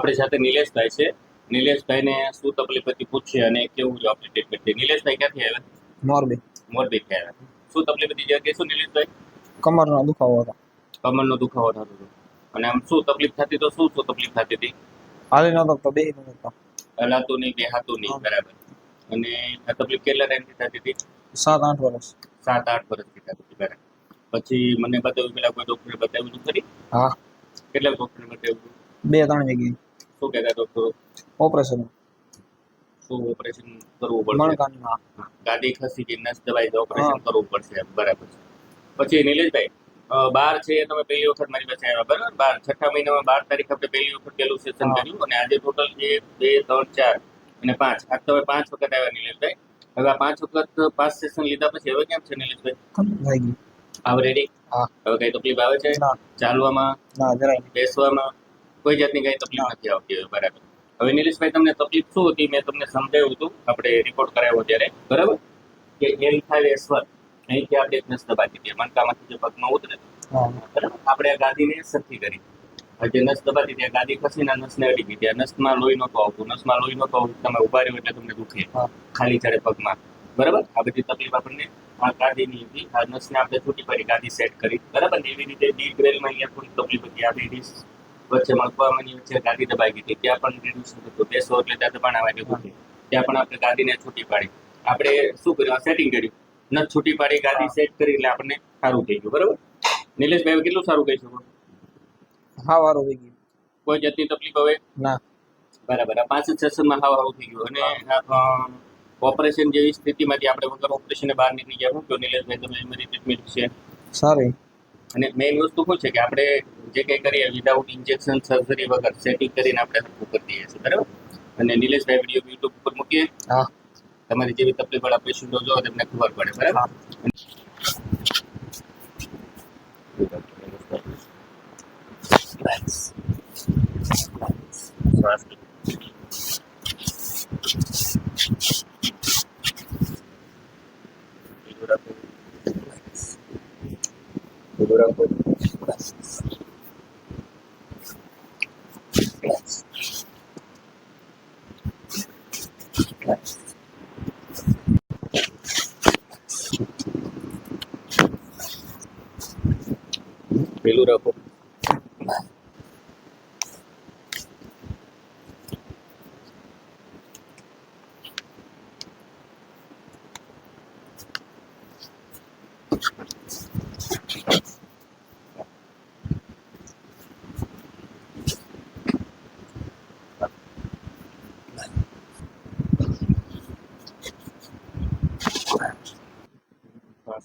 આપણી સાથે નિલેશભાઈ છે. નિલેશભાઈને શું તકલીફ હતી પૂછીએ અને કેવું જો આપણી ટ્રીટમેન્ટ છે. નિલેશભાઈ ક્યાંથી આવ્યા? મોરબી. મોરબીથી આવ્યા. શું તકલીફ હતી જરા કહેશો નિલેશભાઈ. કમરનો દુખાવો હતો. કમરનો દુખાવો થતો હતો. અને આમ શું તકલીફ થતી તો શું શું તકલીફ થતી હતી? હાલી નતો તો બે નતો હલાતું નહીં બેહાતું નહીં બરાબર. અને આ તકલીફ કેટલા ટાઈમથી થતી હતી? સાત આઠ વર્ષ. સાત આઠ વર્ષથી થતી હતી બરાબર. પછી મને બતાવ્યું પેલા કોઈ ડોક્ટરે બતાવ્યું ખરી? હા. કેટલા ડોક્ટરે બતાવ્યું? બે ત્રણ જગ્યાએ. શું કહેતા ડોક્ટરો ઓપરેશન શું ઓપરેશન કરવું પડશે? ગાદી ખસી ગઈ નસ દબાઈ ઓપરેશન કરવું પડશે બરાબર છે. પછી નિલેશભાઈ બાર છે તમે પહેલી વખત મારી પાસે આવ્યા બરાબર? બાર છઠ્ઠા મહિનામાં બાર તારીખ આપણે પહેલી વખત પહેલું સેશન કર્યું અને આજે ટોટલ છે બે ત્રણ ચાર અને પાંચ. આજ તમે પાંચ વખત આવ્યા નિલેશભાઈ. હવે આ પાંચ વખત પાંચ સેશન લીધા પછી હવે કેમ છે નિલેશભાઈ? આવ રેડી હવે કઈ તકલીફ આવે છે? ચાલવામાં. બેસવામાં? કોઈ જાતની કઈ તકલીફ નથી આવતી હોય બરાબર. હવે નિલેશભાઈ તમને તકલીફ શું હતી મેં તમને સમજાવ્યું હતું આપણે રિપોર્ટ કરાવ્યો ત્યારે બરાબર? કે એલ ફાઈવ એસ વન અહીંથી આપણે એક નસ દબાતી હતી મણકામાંથી જે પગમાં ઉતરે બરાબર? આપણે આ ગાદીને સરખી કરી. જે નસ દબાતી ત્યાં ગાદી ખસીને નસને અડી ગઈ ત્યાં નસમાં લોહી નહોતો આવતું નસમાં લોહી નહોતો આવતું તમે ઊભા રહ્યો એટલે તમને દુખે. ખાલી ચડે પગમાં. બરાબર? આ બધી તકલીફ આપણને આ ગાદીની હતી. આ નસને આપણે છૂટી પડી ગાદી સેટ કરી. બરાબર એવી રીતે ડી ગ્રેલમાં અહીંયા થોડી તકલીફ હતી. આ લેડીઝ વચ્ચે મણકામાંની વચ્ચે ગાદી દબાઈ ગઈ હતી. ત્યાં પણ રિડ્યુશન થતું બેસો એટલે ત્યાં દબાણ આવી ગયું હતું ત્યાં પણ આપણે ગાદીને છૂટી પાડી. આપણે શું કર્યું? સેટિંગ કર્યું. ન છૂટી પાડી ગાદી સેટ કરી એટલે આપણને સારું થઈ ગયું. બરાબર? નિલેશભાઈ કેટલું સારું કહી શકો? હા વારું થઈ ગયું. કોઈ જાતની તકલીફ હવે? ના. બરાબર. આ પાંચ જ સેશનમાં હાવ હાવ થઈ ગયું. અને ઓપરેશન જેવી સ્થિતિમાંથી આપણે વગર ઓપરેશને બહાર નીકળી ગયા. હું કહ્યું નિલેશભાઈ તમે એમની ટ્રીટમેન્ટ છે. સારી. અને મેઇન વસ્તુ શું છે કે આપણે જે કંઈ કરીએ વિધાઉટ ઇન્જેક્શન સર્જરી વગર સેટિંગ કરીને આપણે હરખું કરી દઈએ છીએ બરાબર? અને નિલેશભાઈ વીડિયો યુટ્યુબ ઉપર મૂકીએ. હા. તમારી જેવી તકલીફ વાળા પેશન્ટો જો તેમને ખબર પડે બરાબર? હા. પેલું રાખો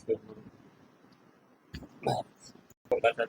શ્વાસ લો. બસ. પાછા